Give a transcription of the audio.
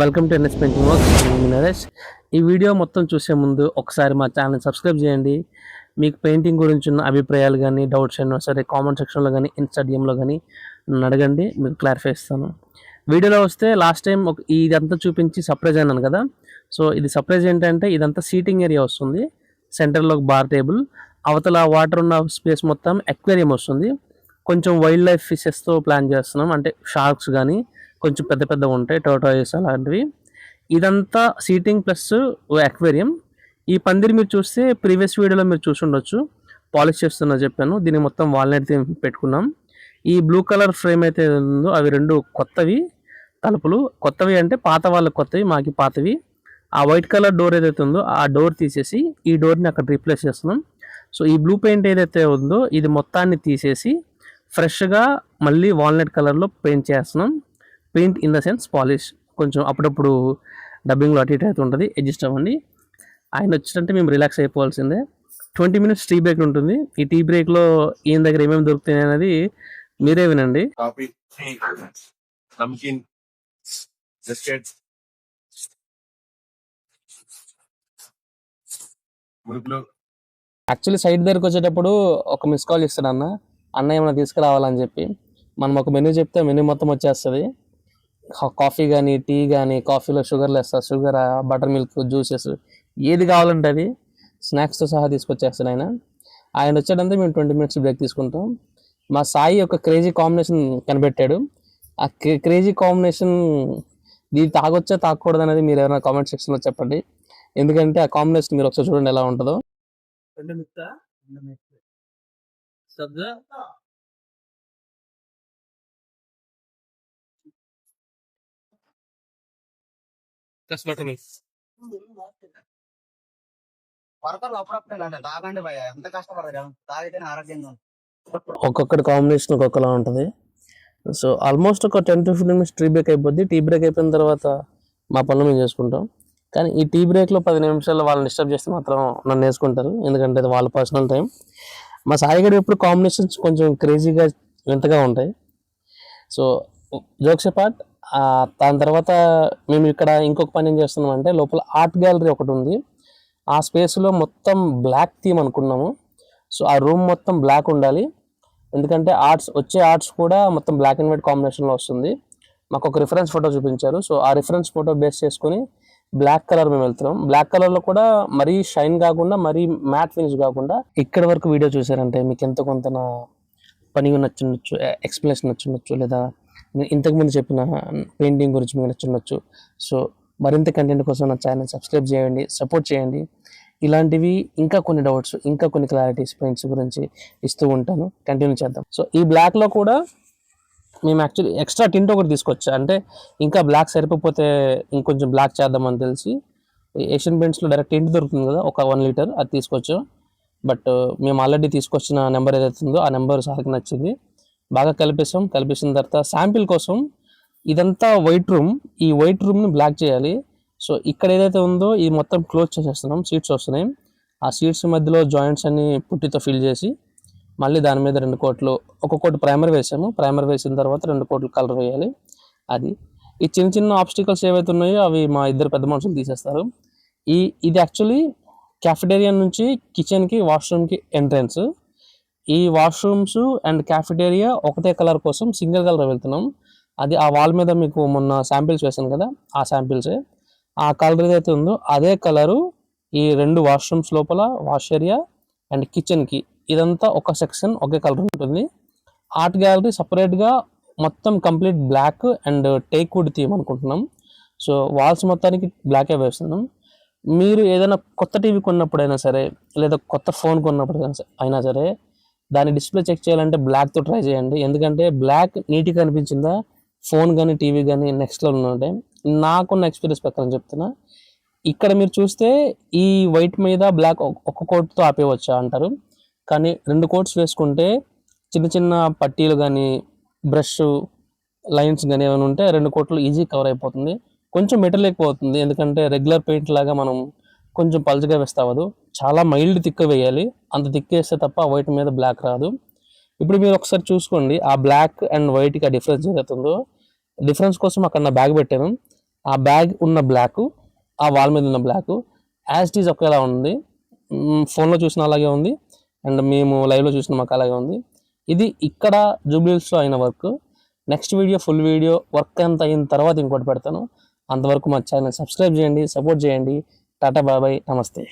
Welcome to N S painting works Naresh ఈ video మొత్తం చూసే ముందు ఒకసారి మా ఛానల్ సబ్స్క్రైబ్ చేయండి. మీకు పెయింటింగ్ గురించి ఉన్న అభిప్రాయాలు కానీ డౌట్స్ అయినా సరే కామెంట్ సెక్షన్లో కానీ ఇన్స్టాడియంలో కానీ నన్ను అడగండి. మీకు క్లారిఫై ఇస్తాను వీడియోలో వస్తే లాస్ట్ టైం ఒక ఇదంతా చూపించి సర్ప్రైజ్ అన్నాను కదా. సో ఇది సర్ప్రైజ్ ఏంటంటే ఇదంతా సీటింగ్ ఏరియా వస్తుంది. సెంటర్లో ఒక బార్ టేబుల్. అవతల వాటర్ ఉన్న స్పేస్ మొత్తం ఎక్వేరియం వస్తుంది. కొంచెం వైల్డ్ లైఫ్ ఫిషెస్తో ప్లాన్ చేస్తున్నాం. అంటే షార్క్స్ కానీ కొంచెం పెద్ద పెద్దగా ఉంటాయి టోటాయిస్ అలాంటివి ఇదంతా సీటింగ్ ప్లస్ అక్వేరియం ఈ పందిరి మీరు చూస్తే ప్రీవియస్ వీడియోలో మీరు చూసి ఉండొచ్చు పాలిష్ చేస్తున్నా చెప్పాను. దీన్ని మొత్తం వాల్నట్ పెట్టుకున్నాం. ఈ బ్లూ కలర్ ఫ్రేమ్ అయితే ఉందో అవి రెండు కొత్తవి తలుపులు. కొత్తవి అంటే పాత వాళ్ళకి కొత్తవి మాకి పాతవి. ఆ వైట్ కలర్ డోర్ ఏదైతే ఉందో ఆ డోర్ తీసేసి ఈ డోర్ని అక్కడ రీప్లేస్ చేస్తున్నాం. సో ఈ బ్లూ పెయింట్ ఏదైతే ఉందో ఇది మొత్తాన్ని తీసేసి ఫ్రెష్గా మళ్ళీ వాల్నట్ కలర్లో పెయింట్ చేస్తున్నాం. Paint in the sense polish. కొంచెం అప్పుడప్పుడు డబ్బింగ్లో అటు ఇటు అయితే ఉంటుంది అడ్జస్ట్ అవ్వండి. ఆయన వచ్చినట్టే మేము రిలాక్స్ అయిపోవాల్సిందే. ట్వంటీ మినిట్స్ టీ బ్రేక్ ఉంటుంది. ఈ టీ బ్రేక్లో ఈయన దగ్గర ఏమేమి దొరుకుతాయి అనేది మీరే వినండి. యాక్చువల్లీ సైట్ దగ్గరకు వచ్చేటప్పుడు ఒక మిస్ కాల్ ఇస్తాడు అన్న. అన్న ఏమైనా తీసుకురావాలని చెప్పి. మనం ఒక మెనూ చెప్తే మెనూ మొత్తం వచ్చేస్తుంది. కాఫీ కానీ టీ కానీ కాఫీలో షుగర్ లేస్తా షుగర్ బటర్ మిల్క్ జ్యూసెస్ ఏది కావాలంటే అది స్నాక్స్తో సహా తీసుకొచ్చేస్తాడు ఆయన. ఆయన వచ్చాడంటే మేము ట్వంటీ మినిట్స్ బ్రేక్ తీసుకుంటాం. మా సాయి ఒక క్రేజీ కాంబినేషన్ కనిపెట్టాడు. ఆ క్రేజీ కాంబినేషన్ ఇది తాగొచ్చా తాగకూడదు అనేది మీరు ఏమైనా కామెంట్ సెక్షన్లో చెప్పండి. ఎందుకంటే ఆ కాంబినేషన్ మీరు ఒకసారి చూడండి ఎలా ఉంటుందో. అప్పుడప్పుడు తాగండి భయ ఎంత కష్టపడదు తాగితేనే ఆరోగ్యంగా ఒక్కొక్కటి కాంబినేషన్ ఒక్కొక్కలా ఉంటుంది. సో ఆల్మోస్ట్ ఒక ten to fifteen minutes tea break అయిపోద్ది. టీ బ్రేక్ అయిపోయిన తర్వాత మా పనులు మేము చేసుకుంటాం. కానీ ఈ టీ బ్రేక్లో పది నిమిషాలు వాళ్ళని డిస్టర్బ్ చేస్తే మాత్రం నన్ను వేసుకుంటారు. ఎందుకంటే అది వాళ్ళ పర్సనల్ టైం మా సాయి గారు ఎప్పుడు కాంబినేషన్స్ కొంచెం క్రేజీగా వింతగా ఉంటాయి. So jokes part? దాని తర్వాత మేము ఇక్కడ ఇంకొక పని ఏం చేస్తున్నాం అంటే లోపల ఆర్ట్ గ్యాలరీ ఒకటి ఉంది. ఆ స్పేస్లో మొత్తం బ్లాక్ థీమ్ అనుకున్నాము. సో ఆ రూమ్ మొత్తం బ్లాక్ ఉండాలి. ఎందుకంటే ఆర్ట్స్ వచ్చే ఆర్ట్స్ కూడా మొత్తం బ్లాక్ అండ్ వైట్ కాంబినేషన్లో వస్తుంది. మాకు ఒక రిఫరెన్స్ ఫోటో చూపించారు. సో ఆ రిఫరెన్స్ ఫోటో బేస్ చేసుకొని బ్లాక్ కలర్ మేము వెళ్తున్నాం. బ్లాక్ కలర్లో కూడా మరీ షైన్ కాకుండా మరీ మ్యాట్ ఫినిష్ కాకుండా ఇక్కడ వరకు వీడియో చూసారంటే మీకు ఎంత కొంత పని నచ్చుండొచ్చు ఎక్స్ప్లెనేషన్ నచ్చుండొచ్చు లేదా ఇంతకుముందు చెప్పిన పెయింటింగ్ గురించి మీకు నచ్చుండొచ్చు సో మరింత కంటెంట్ కోసం నా ఛానల్ సబ్స్క్రైబ్ చేయండి సపోర్ట్ చేయండి. ఇలాంటివి ఇంకా కొన్ని డౌట్స్ ఇంకా కొన్ని క్లారిటీస్ పెయింట్స్ గురించి ఇస్తూ ఉంటాను. కంటిన్యూ చేద్దాం. సో ఈ బ్లాక్లో కూడా మేము యాక్చువల్లీ ఎక్స్ట్రా టింట్ ఒకటి తీసుకొచ్చా? అంటే ఇంకా బ్లాక్ సరిపోతే ఇంకొంచెం బ్లాక్ చేద్దామని తెలిసి ఏషియన్ పెయింట్స్లో డైరెక్ట్ టింట్ దొరుకుతుంది కదా ఒక వన్ లీటర్ అది తీసుకొచ్చాం. బట్ మేము ఆల్రెడీ తీసుకొచ్చిన నెంబర్ ఏదైతే ఉందో ఆ నెంబర్ సార్కి నచ్చింది. బాగా కలిపేసాం. కలిపేసిన తర్వాత శాంపిల్ కోసం ఇదంతా వైట్ రూమ్ ఈ వైట్ రూమ్ని బ్లాక్ చేయాలి. సో ఇక్కడ ఏదైతే ఉందో ఇది మొత్తం క్లోజ్ చేసేస్తున్నాం. సీట్స్ వస్తున్నాయి. ఆ సీట్స్ మధ్యలో జాయింట్స్ అన్ని పుట్టితో ఫిల్ చేసి మళ్ళీ దాని మీద రెండు కోట్లు ఒక కోటి ప్రైమర్ వేసాము. ప్రైమర్ వేసిన తర్వాత రెండు కోట్లు కలర్ వేయాలి. అది. ఈ చిన్న చిన్న ఆబ్స్టికల్స్ ఏవైతే ఉన్నాయో అవి మా ఇద్దరు పెద్ద మనుషులు తీసేస్తారు. ఈ ఇది యాక్చువల్లీ క్యాఫిటేరియా నుంచి కిచెన్కి వాష్రూమ్కి ఎంట్రన్స్ ఈ వాష్రూమ్స్ అండ్ క్యాఫిటేరియా ఒకటే కలర్ కోసం సింగిల్ కలర్ వెళ్తున్నాం. అది ఆ వాల్ మీద మీకు మొన్న శాంపిల్స్ వేసాను కదా ఆ శాంపిల్సే ఆ కలర్ ఏదైతే ఉందో అదే కలరు ఈ రెండు వాష్రూమ్స్ లోపల వాష్ ఏరియా అండ్ కిచెన్కి ఇదంతా ఒక సెక్షన్ ఒకే కలర్ ఉంటుంది. ఆర్ట్ గ్యాలరీ సపరేట్గా మొత్తం complete black and teak wood theme అనుకుంటున్నాం. సో వాల్స్ మొత్తానికి బ్లాకే వేస్తున్నాం. మీరు ఏదైనా కొత్త టీవీ కొన్నప్పుడైనా సరే లేదా కొత్త ఫోన్ కొన్నప్పుడు అయినా సరే దాని డిస్ప్లే చెక్ చేయాలంటే బ్లాక్తో ట్రై చేయండి. ఎందుకంటే బ్లాక్ నీట్గా కనిపించిందా? ఫోన్ కానీ టీవీ కానీ నెక్స్ట్ లెవెల్ ఉంటాయి. నాకున్న ఎక్స్పీరియన్స్ ప్రకారం చెప్తున్నా. ఇక్కడ మీరు చూస్తే ఈ వైట్ మీద బ్లాక్ ఒక్క కోట్తో ఆపేయవచ్చా అంటారు. కానీ రెండు కోట్స్ వేసుకుంటే చిన్న చిన్న పట్టీలు కానీ బ్రష్ లైన్స్ కానీ ఏమైనా ఉంటే రెండు కోట్లు ఈజీ కవర్ అయిపోతుంది. కొంచెం మెటల్ ఎక్కువవుతుంది ఎందుకంటే రెగ్యులర్ పెయింట్ లాగా మనం కొంచెం పల్చగా వేస్తావదు అవ్వదు. చాలా మైల్డ్ తిక్క వేయాలి. అంత దిక్కేస్తే తప్ప వైట్ మీద బ్లాక్ రాదు. ఇప్పుడు మీరు ఒకసారి చూసుకోండి ఆ బ్లాక్ అండ్ వైట్కి ఆ డిఫరెన్స్ ఏదైతుందో. డిఫరెన్స్ కోసం అక్కడ నా బ్యాగ్ పెట్టాను. ఆ బ్యాగ్ ఉన్న బ్లాక్ ఆ వాల్ మీద ఉన్న బ్లాక్ యాజ్ ఈజ్ ఒకేలా ఉంది ఫోన్లో చూసిన అలాగే ఉంది అండ్ మేము లైవ్లో చూసిన మాకు అలాగే ఉంది. ఇది ఇక్కడ జూబ్లీస్లో అయిన work next video full video work అంతా అయిన తర్వాత ఇంకోటి పెడతాను. అంతవరకు మా ఛానల్ సబ్స్క్రైబ్ చేయండి సపోర్ట్ చేయండి. టాటా బాబాయ్ నమస్తే.